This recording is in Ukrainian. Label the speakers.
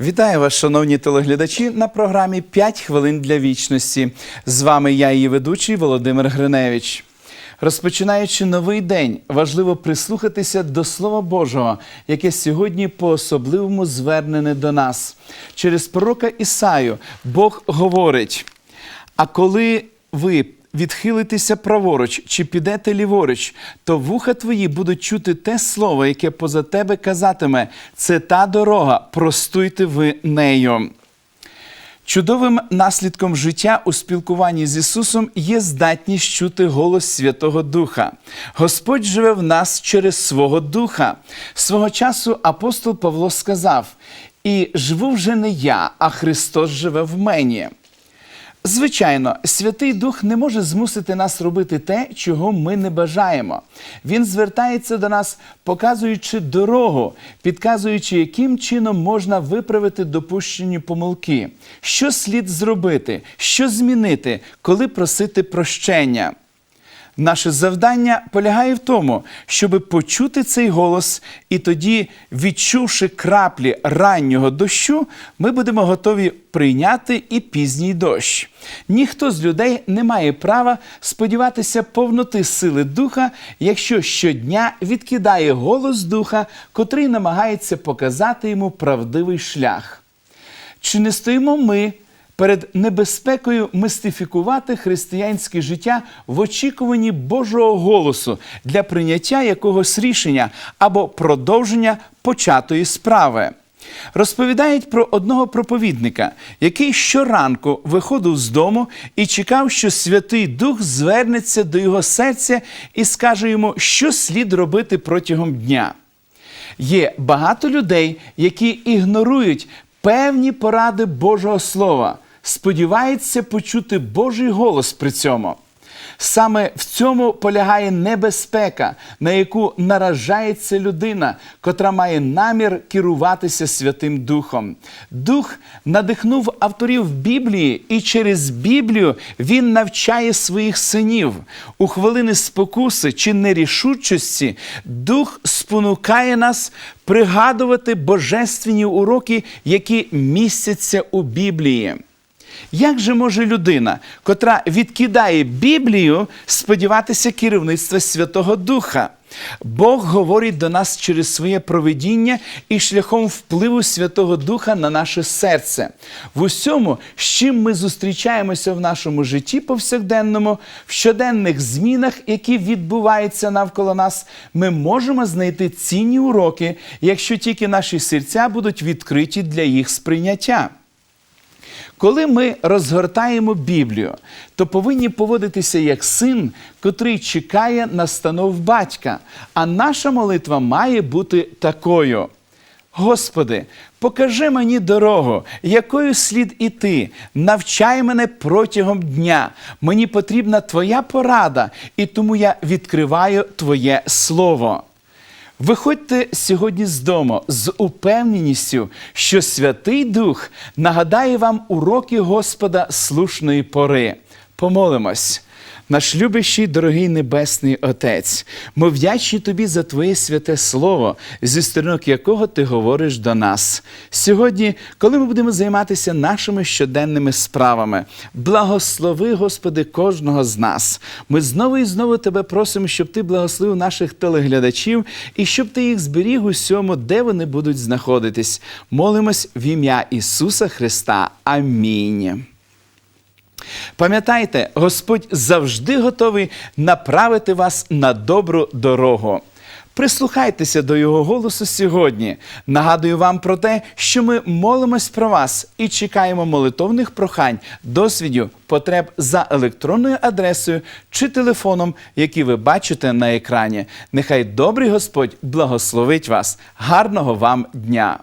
Speaker 1: Вітаю вас, шановні телеглядачі, на програмі «5 хвилин для вічності. З вами я, її ведучий Володимир Гриневич. Розпочинаючи новий день, важливо прислухатися до Слова Божого, яке сьогодні по-особливому звернене до нас. Через пророка Ісаю Бог говорить: а коли ви відхилитеся праворуч чи підете ліворуч, то вуха твої будуть чути те слово, яке поза тебе казатиме: це та дорога, простуйте ви нею. Чудовим наслідком життя у спілкуванні з Ісусом є здатність чути голос Святого Духа. Господь живе в нас через свого Духа. Свого часу апостол Павло сказав: І живу вже не я, а Христос живе в мені. Звичайно, Святий Дух не може змусити нас робити те, чого ми не бажаємо. Він звертається до нас, показуючи дорогу, підказуючи, яким чином можна виправити допущені помилки, що слід зробити, що змінити, коли просити прощення. Наше завдання полягає в тому, щоб почути цей голос, і тоді, відчувши краплі раннього дощу, ми будемо готові прийняти і пізній дощ. Ніхто з людей не має права сподіватися повноти сили духа, якщо щодня відкидає голос духа, котрий намагається показати йому правдивий шлях. Чи не стоїмо ми перед небезпекою мистифікувати християнське життя в очікуванні Божого голосу для прийняття якогось рішення або продовження початої справи? Розповідають про одного проповідника, який щоранку виходив з дому і чекав, що Святий Дух звернеться до його серця і скаже йому, що слід робити протягом дня. Є багато людей, які ігнорують певні поради Божого Слова, сподіваються почути Божий голос при цьому. Саме в цьому полягає небезпека, на яку наражається людина, котра має намір керуватися Святим Духом. Дух надихнув авторів Біблії, і через Біблію він навчає своїх синів. У хвилини спокуси чи нерішучості Дух спонукає нас пригадувати божественні уроки, які містяться у Біблії. Як же може людина, котра відкидає Біблію, сподіватися керівництва Святого Духа? Бог говорить до нас через своє провидіння і шляхом впливу Святого Духа на наше серце. В усьому, з чим ми зустрічаємося в нашому житті повсякденному, в щоденних змінах, які відбуваються навколо нас, ми можемо знайти цінні уроки, якщо тільки наші серця будуть відкриті для їх сприйняття. Коли ми розгортаємо Біблію, то повинні поводитися як син, котрий чекає настанов батька. А наша молитва має бути такою. Господи, покажи мені дорогу, якою слід іти. Навчай мене протягом дня. Мені потрібна Твоя порада, і тому я відкриваю Твоє Слово. Виходьте сьогодні з дому з упевненістю, що Святий Дух нагадає вам уроки Господа слушної пори. Помолимось. Наш любящий, дорогий Небесний Отець, ми вдячні Тобі за Твоє святе Слово, зі сторінок якого Ти говориш до нас. Сьогодні, коли ми будемо займатися нашими щоденними справами, благослови, Господи, кожного з нас. Ми знову і знову Тебе просимо, щоб Ти благословив наших телеглядачів і щоб Ти їх зберіг усьому, де вони будуть знаходитись. Молимось в ім'я Ісуса Христа. Амінь. Пам'ятайте, Господь завжди готовий направити вас на добру дорогу. Прислухайтеся до Його голосу сьогодні. Нагадую вам про те, що ми молимось про вас і чекаємо молитовних прохань, досвідів, потреб за електронною адресою чи телефоном, які ви бачите на екрані. Нехай добрий Господь благословить вас. Гарного вам дня!